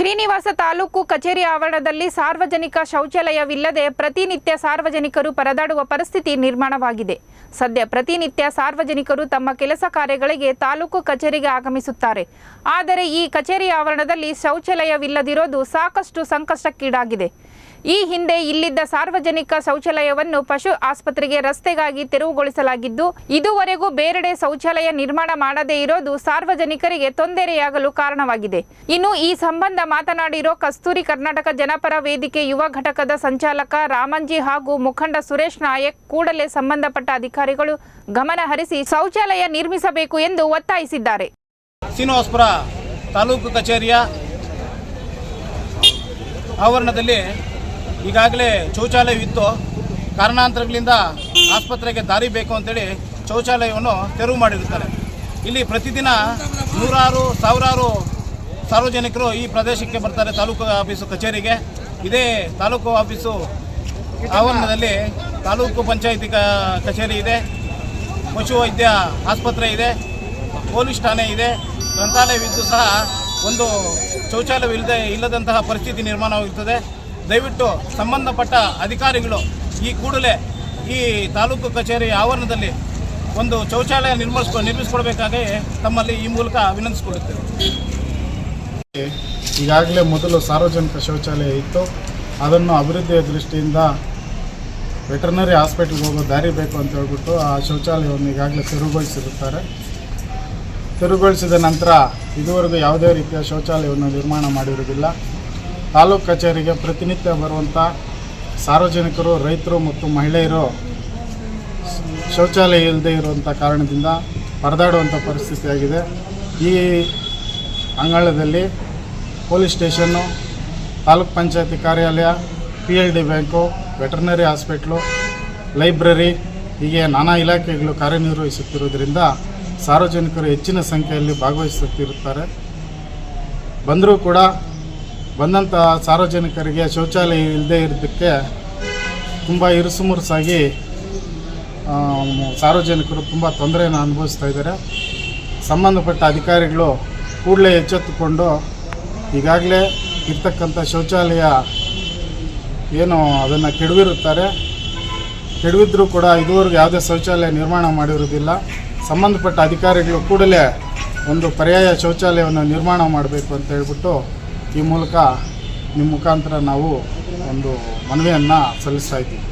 ಶ್ರೀನಿವಾಸ ತಾಲೂಕು ಕಚೇರಿ ಆವರಣದಲ್ಲಿ ಸಾರ್ವಜನಿಕ ಶೌಚಾಲಯವಿಲ್ಲದೆ ಪ್ರತಿನಿತ್ಯ ಸಾರ್ವಜನಿಕರು ಪರದಾಡುವ ಪರಿಸ್ಥಿತಿ ನಿರ್ಮಾಣವಾಗಿದೆ. ಸದ್ಯ ಪ್ರತಿನಿತ್ಯ ಸಾರ್ವಜನಿಕರು ತಮ್ಮ ಕೆಲಸ ಕಾರ್ಯಗಳಿಗೆ ತಾಲೂಕು ಕಚೇರಿಗೆ ಆಗಮಿಸುತ್ತಾರೆ. ಆದರೆ ಈ ಕಚೇರಿ ಆವರಣದಲ್ಲಿ ಶೌಚಾಲಯವಿಲ್ಲದಿರೋದು ಸಾಕಷ್ಟು ಸಂಕಷ್ಟಕ್ಕೀಡಾಗಿದೆ. ಈ ಹಿಂದೆ ಇಲ್ಲಿದ್ದ ಸಾರ್ವಜನಿಕ ಶೌಚಾಲಯವನ್ನು ಪಶು ಆಸ್ಪತ್ರೆಗೆ ರಸ್ತೆಗಾಗಿ ತೆರವುಗೊಳಿಸಲಾಗಿದ್ದು, ಇದುವರೆಗೂ ಬೇರೆಡೆ ಶೌಚಾಲಯ ನಿರ್ಮಾಣ ಮಾಡದೇ ಇರೋದು ಸಾರ್ವಜನಿಕರಿಗೆ ತೊಂದರೆಯಾಗಲು ಕಾರಣವಾಗಿದೆ. ಇನ್ನು ಈ ಸಂಬಂಧ ಮಾತನಾಡಿರೋ ಕಸ್ತೂರಿ ಕರ್ನಾಟಕ ಜನಪರ ವೇದಿಕೆ ಯುವ ಘಟಕದ ಸಂಚಾಲಕ ರಾಮಂಜಿ ಹಾಗೂ ಮುಖಂಡ ಸುರೇಶ್ ನಾಯಕ್ ಕೂಡಲೇ ಸಂಬಂಧಪಟ್ಟ ಅಧಿಕಾರಿಗಳು ಗಮನ ಹರಿಸಿ ಶೌಚಾಲಯ ನಿರ್ಮಿಸಬೇಕು ಎಂದು ಒತ್ತಾಯಿಸಿದ್ದಾರೆ. ತಾಲೂಕು ಕಚೇರಿಯ ಆವರಣದಲ್ಲಿ ಈಗಾಗಲೇ ಶೌಚಾಲಯವಿತ್ತು ಕಾರಣಾಂತರಗಳಿಂದ ಆಸ್ಪತ್ರೆಗೆ ದಾರಿ ಬೇಕು ಅಂತೇಳಿ ಶೌಚಾಲಯವನ್ನು ತೆರವು ಮಾಡಿರುತ್ತಾರೆ. ಇಲ್ಲಿ ಪ್ರತಿದಿನ ನೂರಾರು, ಸಾವಿರಾರು ಸಾರ್ವಜನಿಕರು ಈ ಪ್ರದೇಶಕ್ಕೆ ಬರ್ತಾರೆ, ತಾಲೂಕು ಆಫೀಸು ಕಚೇರಿಗೆ. ಇದೇ ತಾಲೂಕು ಆಫೀಸು ಆವರಣದಲ್ಲಿ ತಾಲೂಕು ಪಂಚಾಯಿತಿ ಕಚೇರಿ ಇದೆ. ಪಶುವೈದ್ಯ ಆಸ್ಪತ್ರೆ ಇದೆ. ಪೊಲೀಸ್ ಠಾಣೆ ಇದೆ. ಗ್ರಂಥಾಲಯವಿದ್ದು ಸಹ ಒಂದು ಶೌಚಾಲಯವಿಲ್ಲದೆ, ಇಲ್ಲದಂತಹ ಪರಿಸ್ಥಿತಿ ನಿರ್ಮಾಣವಾಗುತ್ತದೆ. ದಯವಿಟ್ಟು ಸಂಬಂಧಪಟ್ಟ ಅಧಿಕಾರಿಗಳು ಈ ಕೂಡಲೇ ಈ ತಾಲೂಕು ಕಚೇರಿ ಆವರಣದಲ್ಲಿ ಒಂದು ಶೌಚಾಲಯ ನಿರ್ಮಿಸ್ಕೊ, ನಿರ್ಮಿಸ್ಕೊಡ್ಬೇಕಾಗಿ ತಮ್ಮಲ್ಲಿ ಈ ಮೂಲಕ ವಿನಂತಿಸಿಕೊಳ್ಳುತ್ತೇವೆ. ಈಗಾಗಲೇ ಮೊದಲು ಸಾರ್ವಜನಿಕ ಶೌಚಾಲಯ ಇತ್ತು. ಅದನ್ನು ಅಭಿವೃದ್ಧಿಯ ದೃಷ್ಟಿಯಿಂದ ವೆಟರ್ನರಿ ಹಾಸ್ಪಿಟ್ಲ್ಗೆ ಹೋಗೋ ದಾರಿ ಬೇಕು ಅಂತ ಹೇಳ್ಬಿಟ್ಟು ಆ ಶೌಚಾಲಯವನ್ನು ಈಗಾಗಲೇ ತೆರವುಗೊಳಿಸಿರುತ್ತಾರೆ. ತೆರವುಗೊಳಿಸಿದ ನಂತರ ಇದುವರೆಗೂ ಯಾವುದೇ ರೀತಿಯ ಶೌಚಾಲಯವನ್ನು ನಿರ್ಮಾಣ ಮಾಡಿರುವುದಿಲ್ಲ. ತಾಲೂಕು ಕಚೇರಿಗೆ ಪ್ರತಿನಿತ್ಯ ಬರುವಂಥ ಸಾರ್ವಜನಿಕರು, ರೈತರು ಮತ್ತು ಮಹಿಳೆಯರು ಶೌಚಾಲಯ ಇಲ್ಲದೆ ಇರುವಂಥ ಕಾರಣದಿಂದ ಪರದಾಡುವಂಥ ಪರಿಸ್ಥಿತಿಯಾಗಿದೆ. ಈ ಅಂಗಳದಲ್ಲಿ ಪೊಲೀಸ್ ಸ್ಟೇಷನ್ನು, ತಾಲೂಕ್ ಪಂಚಾಯತಿ ಕಾರ್ಯಾಲಯ, P L D bank, veterinary hospital, library, ಹೀಗೆ ನಾನಾ ಇಲಾಖೆಗಳು ಕಾರ್ಯನಿರ್ವಹಿಸುತ್ತಿರುವುದರಿಂದ ಸಾರ್ವಜನಿಕರು ಹೆಚ್ಚಿನ ಸಂಖ್ಯೆಯಲ್ಲಿ ಭಾಗವಹಿಸುತ್ತಿರುತ್ತಾರೆ. ಬಂದರೂ ಕೂಡ ಬಂದಂಥ ಸಾರ್ವಜನಿಕರಿಗೆ ಶೌಚಾಲಯ ಇಲ್ಲದೆ ಇರೋದಕ್ಕೆ ತುಂಬ ಇರುಸುಮುರುಸಾಗಿ ಸಾರ್ವಜನಿಕರು ತುಂಬ ತೊಂದರೆಯನ್ನು ಅನುಭವಿಸ್ತಾ ಇದ್ದಾರೆ. ಸಂಬಂಧಪಟ್ಟ ಅಧಿಕಾರಿಗಳು ಕೂಡಲೇ ಎಚ್ಚೆತ್ತುಕೊಂಡು ಈಗಾಗಲೇ ಇರ್ತಕ್ಕಂಥ ಶೌಚಾಲಯ ಏನು ಅದನ್ನು ಕೆಡವಿರುತ್ತಾರೆ. ಕೆಡವಿದ್ರೂ ಕೂಡ ಇದುವರೆಗೂ ಯಾವುದೇ ಶೌಚಾಲಯ ನಿರ್ಮಾಣ ಮಾಡಿರುವುದಿಲ್ಲ. ಸಂಬಂಧಪಟ್ಟ ಅಧಿಕಾರಿಗಳು ಕೂಡಲೇ ಒಂದು ಪರ್ಯಾಯ ಶೌಚಾಲಯವನ್ನು ನಿರ್ಮಾಣ ಮಾಡಬೇಕು ಅಂತ ಹೇಳ್ಬಿಟ್ಟು ಈ ಮೂಲಕ ನಿಮ್ಮ ಮುಖಾಂತರ ನಾವು ಒಂದು ಮನವಿಯನ್ನು ಸಲ್ಲಿಸ್ತಾ ಇದ್ದೀವಿ.